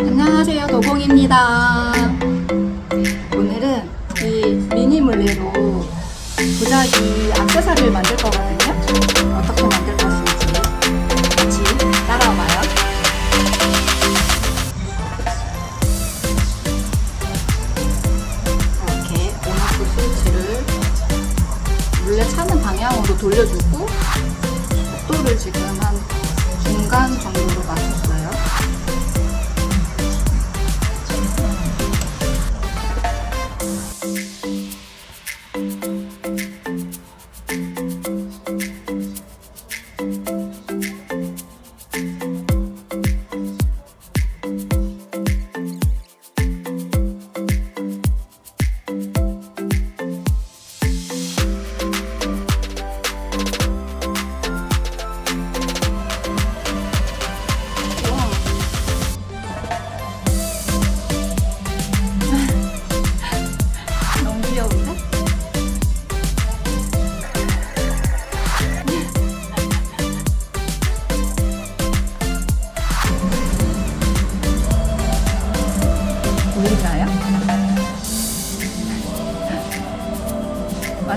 안녕하세요 도봉입니다. 오늘은 이 미니 물레로 도자기 액세서리를 만들 거거든요. 어떻게 만들 것인지 같이 따라와봐요. 이렇게 온오프 스위치를 물레 차는 방향으로 돌려주고 속도를 지금 한 중간 정도로 맞췄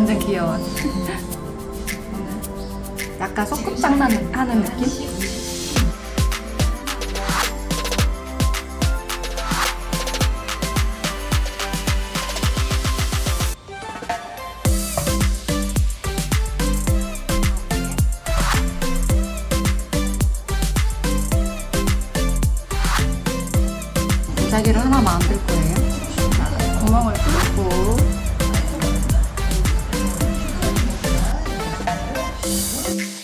완전 귀여워. 약간 소꿉장난 하는 느낌? 도자기를 하나 만들 거예요. 자, 구멍을 뚫고 Thank you.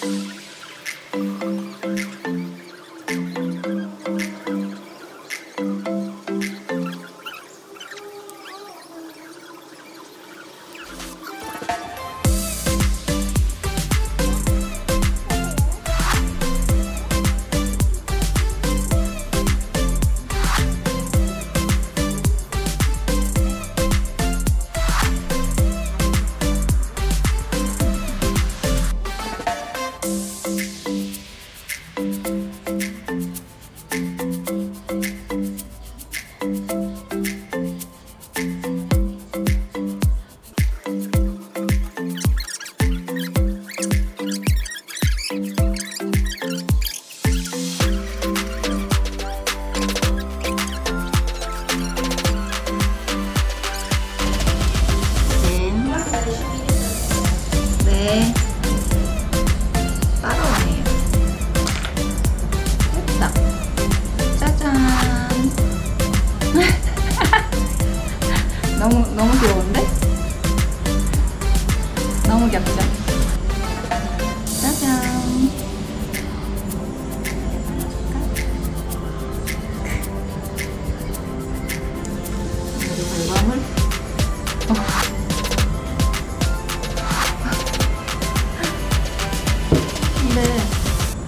근데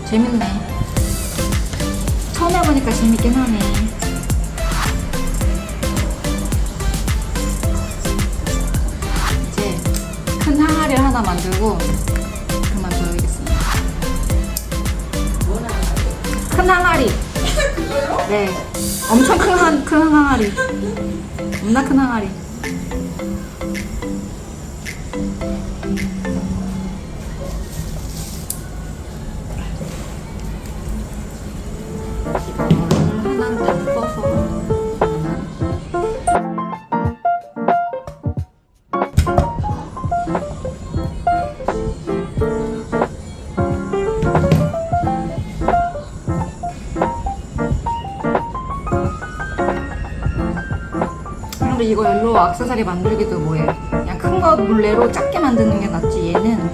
재밌네. 처음 해보니까 재밌긴 하네. 이제 큰 항아리 하나 만들고 그만둬야겠습니다. 큰 항아리. 네. 엄청 큰, 한, 큰 항아리. 겁나 큰 항아리. 근데 이거 옐로우 액세서리 만들기도 뭐해. 그냥 큰거 물레로 작게 만드는 게 낫지. 얘는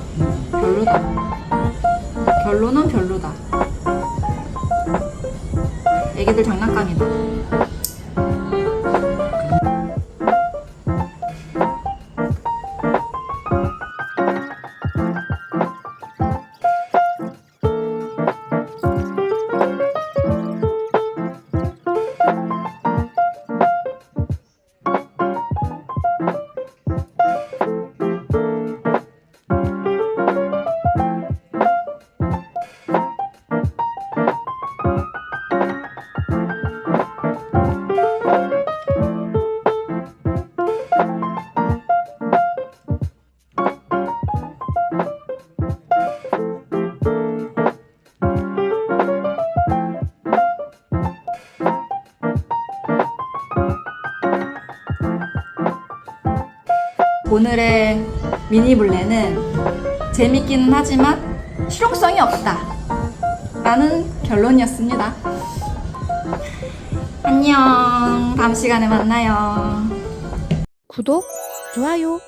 별로다. 결론은 별로다. 애기들 장난감이다 오늘의 미니 블레는 재밌기는 하지만 실용성이 없다. 라는 결론이었습니다. 안녕. 다음 시간에 만나요. 구독, 좋아요